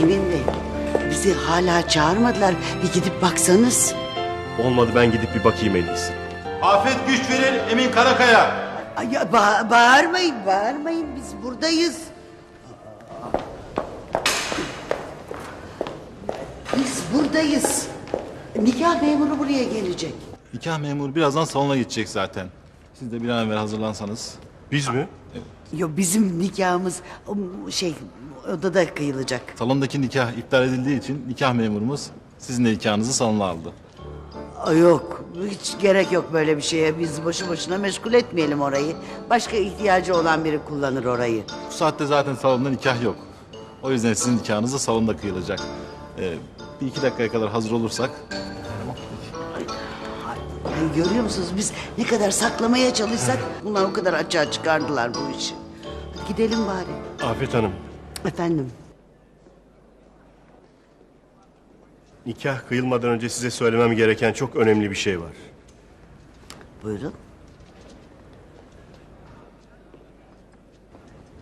Emin Bey, bizi hala çağırmadılar. Bir gidip baksanız. Olmadı ben gidip bir bakayım en iyisi. Afet güç verir Emin Karakaya. Ay, ya, ba- bağırmayın, bağırmayın. Biz buradayız. Biz buradayız. Nikah memuru buraya gelecek. Nikah memuru birazdan salona gidecek zaten. Siz de bir an evvel hazırlansanız. Biz mi? Yo bizim nikahımız um, şey odada kıyılacak. Salondaki nikah iptal edildiği için nikah memurumuz sizin de nikahınızı salona aldı. Ay, Yok hiç gerek yok böyle bir şeye. Biz boşu boşuna meşgul etmeyelim orayı. Başka ihtiyacı olan biri kullanır orayı. Bu saatte zaten salonda nikah yok. O yüzden sizin nikahınız da salonda kıyılacak. Ee, bir iki dakikaya kadar hazır olursak. Ay, görüyor musunuz biz ne kadar saklamaya çalışsak bunlar o kadar açığa çıkardılar bu işi. Gidelim bari. Afet Hanım, Efendim nikah kıyılmadan önce size söylemem gereken çok önemli bir şey var. buyurun.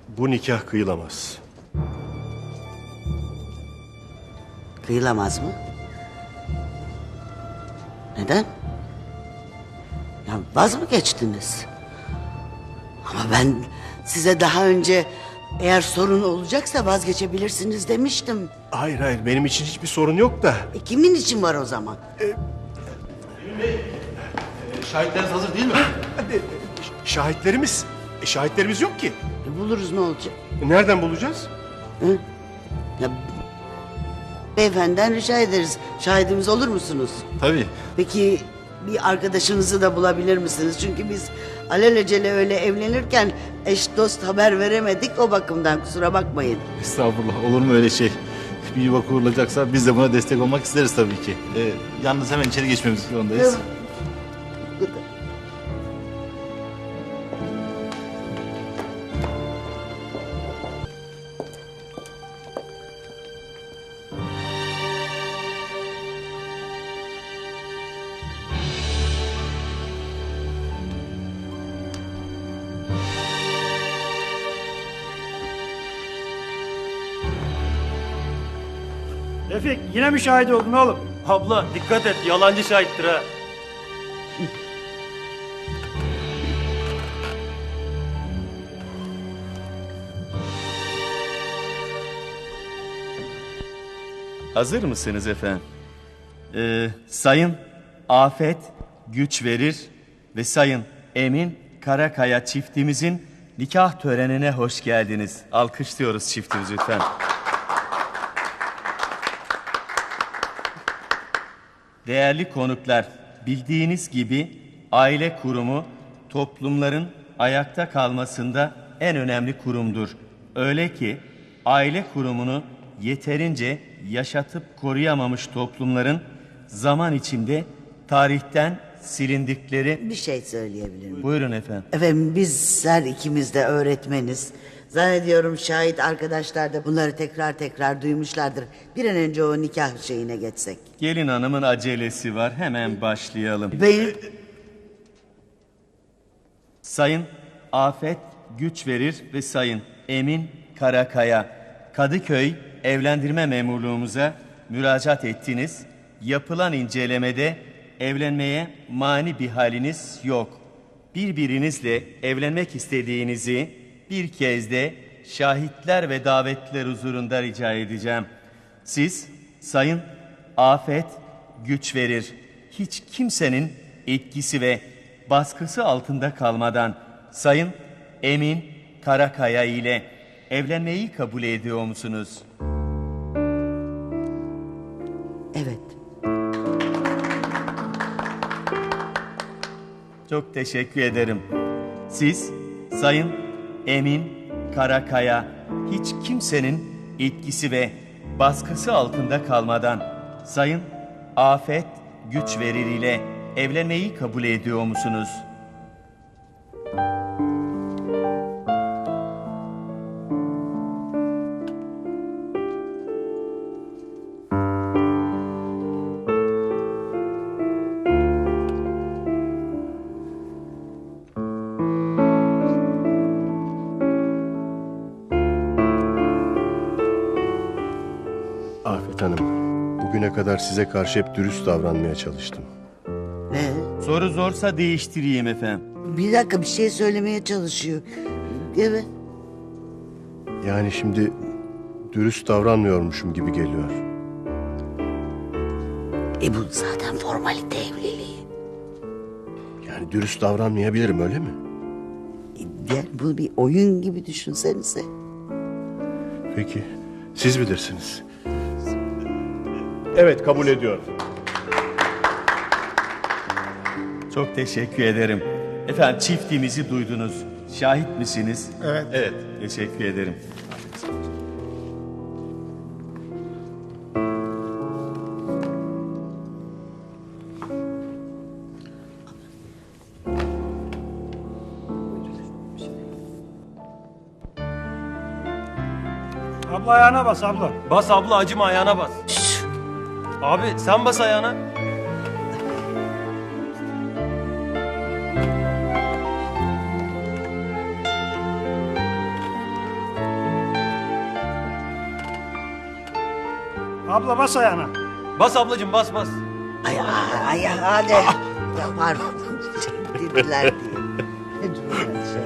Bu nikah kıyılamaz. Kıyılamaz mı? Neden? Ya vaz mı geçtiniz? Ama ben size daha önce eğer sorun olacaksa vazgeçebilirsiniz demiştim. Hayır hayır benim için hiçbir sorun yok da. E, kimin için var o zaman? Şahitleriniz hazır değil mi? Şahitlerimiz, e, şahitlerimiz yok ki. E, buluruz ne olacak? E, Nereden bulacağız? Ya, beyefendiden rica ederiz. Şahidimiz olur musunuz? Tabii. Peki bir arkadaşınızı da bulabilir misiniz? Çünkü biz alelacele öyle evlenirken eş dost haber veremedik. O bakımdan kusura bakmayın. Estağfurullah olur mu öyle şey? Bir yuva kurulacaksa biz de buna destek olmak isteriz tabii ki. Ee, yalnız hemen içeri geçmemiz zorundayız. Refik yine mi şahit oldun oğlum? Abla dikkat et yalancı şahittir ha. Hazır mısınız efendim? Ee, sayın Afet Güç Verir ve Sayın Emin Karakaya çiftimizin nikah törenine hoş geldiniz. Alkışlıyoruz çiftimizi lütfen. Değerli konuklar, bildiğiniz gibi aile kurumu toplumların ayakta kalmasında en önemli kurumdur. Öyle ki aile kurumunu yeterince yaşatıp koruyamamış toplumların zaman içinde tarihten silindikleri... Bir şey söyleyebilir miyim? Buyurun efendim. Efendim biz her ikimiz de öğretmeniz. Zannediyorum şahit arkadaşlar da bunları tekrar tekrar duymuşlardır. Bir an önce o nikah şeyine geçsek. Gelin hanımın acelesi var. Hemen başlayalım. Benim... Sayın Afet Güç Verir ve Sayın Emin Karakaya Kadıköy evlendirme memurluğumuza müracaat ettiniz. Yapılan incelemede evlenmeye mani bir haliniz yok. Birbirinizle evlenmek istediğinizi bir kez de şahitler ve davetliler huzurunda rica edeceğim. Siz Sayın Afet Güç Verir hiç kimsenin etkisi ve baskısı altında kalmadan Sayın Emin Karakaya ile evlenmeyi kabul ediyor musunuz? Evet. Çok teşekkür ederim. Siz Sayın Emin Karakaya hiç kimsenin etkisi ve baskısı altında kalmadan Sayın Afet Güç Verir ile evlenmeyi kabul ediyor musunuz? Müzik Bugüne kadar size karşı hep dürüst davranmaya çalıştım. Ne? Soru zorsa değiştireyim efendim. Bir dakika bir şey söylemeye çalışıyor. Evet. Yani şimdi dürüst davranmıyormuşum gibi geliyor. E bu zaten formalite evliliği. Yani dürüst davranmayabilirim öyle mi? E, diğer bunu bir oyun gibi düşünsenize. Peki siz bilirsiniz. Evet kabul ediyorum. Çok teşekkür ederim. Efendim çiftliğimizi duydunuz. Şahit misiniz? Evet. Evet. Teşekkür ederim. Abla ayağına bas abla. Bas abla acıma ayağına bas. Abi sen bas ayağına. Abla bas ayağına. Bas ablacığım bas bas. Ay ay ay hadi. Ya pardon. Dediler diye. Şey.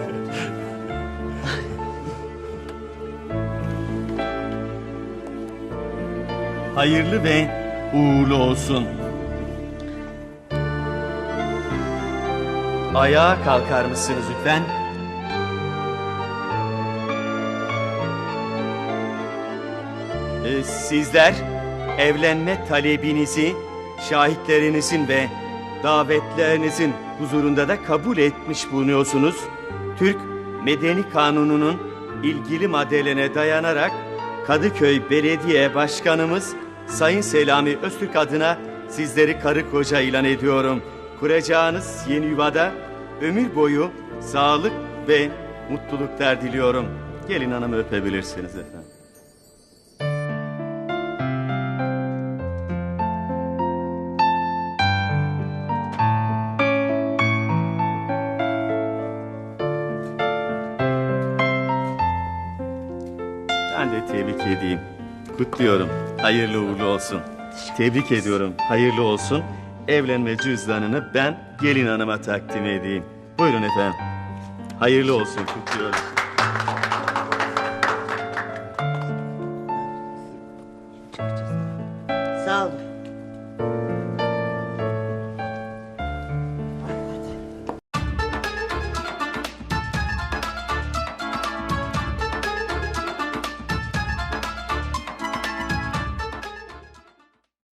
Hayırlı ve uğurlu olsun. Ayağa kalkar mısınız lütfen? Ee, sizler evlenme talebinizi şahitlerinizin ve davetlerinizin huzurunda da kabul etmiş bulunuyorsunuz. Türk Medeni Kanunu'nun ilgili maddelerine dayanarak Kadıköy Belediye Başkanımız Sayın Selami Öztürk adına sizleri karı koca ilan ediyorum. Kuracağınız yeni yuvada ömür boyu sağlık ve mutluluklar diliyorum. Gelin hanımı öpebilirsiniz efendim. Ben de tebrik edeyim. Kutluyorum. Hayırlı uğurlu olsun. Tebrik ediyorum. Hayırlı olsun. Evlenme cüzdanını ben gelin hanıma takdim edeyim. Buyurun efendim. Hayırlı olsun. Kutluyorum.